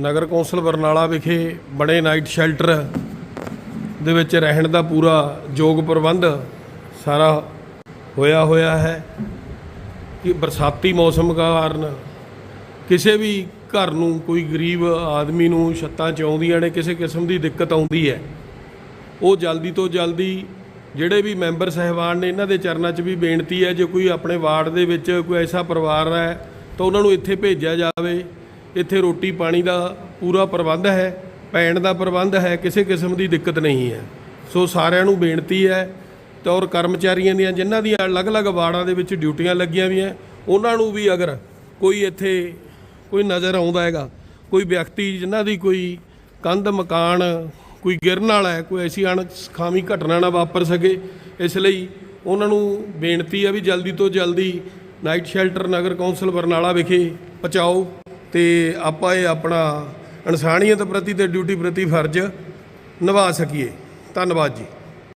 ਨਗਰ council Barnala ਵਿਖੇ ਬਣੇ night shelter ਦੇ ਵਿੱਚ ਰਹਿਣ ਦਾ ਪੂਰਾ ਯੋਗ ਪ੍ਰਬੰਧ ਸਾਰਾ ਹੋਇਆ ਹੋਇਆ ਹੈ ਕਿ ਬਰਸਾਤੀ ਮੌਸਮ ਕਾਰਨ ਕਿਸੇ ਵੀ ਘਰ ਨੂੰ ਕੋਈ ਗਰੀਬ ਆਦਮੀ ਨੂੰ ਛੱਤਾਂ ਚ ਆਉਂਦੀਆਂ ਨੇ, ਕਿਸੇ ਕਿਸਮ ਦੀ ਦਿੱਕਤ ਆਉਂਦੀ ਹੈ। ਉਹ ਜਲਦੀ ਤੋਂ ਜਲਦੀ ਜਿਹੜੇ ਵੀ ਮੈਂਬਰ ਸਹਿਬਾਨ ਨੇ, ਇਹਨਾਂ ਦੇ ਚਰਨਾਂ 'ਚ ਵੀ ਬੇਨਤੀ ਹੈ, ਜੇ ਕੋਈ ਆਪਣੇ ਵਾਰਡ ਦੇ ਵਿੱਚ ਕੋਈ ਐਸਾ ਪਰਿਵਾਰ ਹੈ, ਤਾਂ ਉਹਨਾਂ ਨੂੰ ਇੱਥੇ ਭੇਜਿਆ ਜਾਵੇ। ਇੱਥੇ ਰੋਟੀ ਪਾਣੀ ਦਾ ਪੂਰਾ ਪ੍ਰਬੰਧ ਹੈ ਪੈਣ ਦਾ ਪ੍ਰਬੰਧ ਹੈ, ਕਿਸੇ ਕਿਸਮ ਦੀ ਦਿੱਕਤ ਨਹੀਂ ਹੈ। ਸੋ ਸਾਰਿਆਂ ਨੂੰ ਬੇਨਤੀ ਹੈ ਤੇ ਔਰ ਕਰਮਚਾਰੀਆਂ ਦੀਆਂ, ਜਿਨ੍ਹਾਂ ਦੀਆਂ ਅਲੱਗ-ਅਲੱਗ ਵਾਰਡਾਂ ਦੇ ਵਿੱਚ ਡਿਊਟੀਆਂ ਲੱਗੀਆਂ ਵੀ ਹੈ, ਉਹਨਾਂ ਨੂੰ ਵੀ ਅਗਰ ਕੋਈ ਇੱਥੇ ਕੋਈ ਨਜ਼ਰ ਆਉਂਦਾ ਹੈਗਾ, ਕੋਈ ਵਿਅਕਤੀ ਜਿਨ੍ਹਾਂ ਦੀ ਕੋਈ ਕੰਧ ਮਕਾਨ, ਕੋਈ ਗਿਰਨ ਵਾਲਾ ਹੈ, ਕੋਈ ਐਸੀ ਅਣਖਾਮੀ ਘਟਨਾ ਨਾ ਵਾਪਰ ਸਕੇ, ਇਸ ਲਈ ਉਹਨਾਂ ਨੂੰ ਬੇਨਤੀ ਹੈ ਵੀ ਜਲਦੀ ਤੋਂ ਜਲਦੀ ਨਾਈਟ ਸ਼ੈਲਟਰ ਨਗਰ ਕੌਂਸਲ ਬਰਨਾਲਾ ਵਿਖੇ ਪਹੁੰਚਾਓ। ਤੇ ਆਪਾਂ ਇਹ ਆਪਣਾ ਇਨਸਾਨੀਅਤ ਪ੍ਰਤੀ ਤੇ ਡਿਊਟੀ ਪ੍ਰਤੀ ਫਰਜ਼ ਨਿਭਾ ਸਕੀਏ। ਧੰਨਵਾਦ ਜੀ।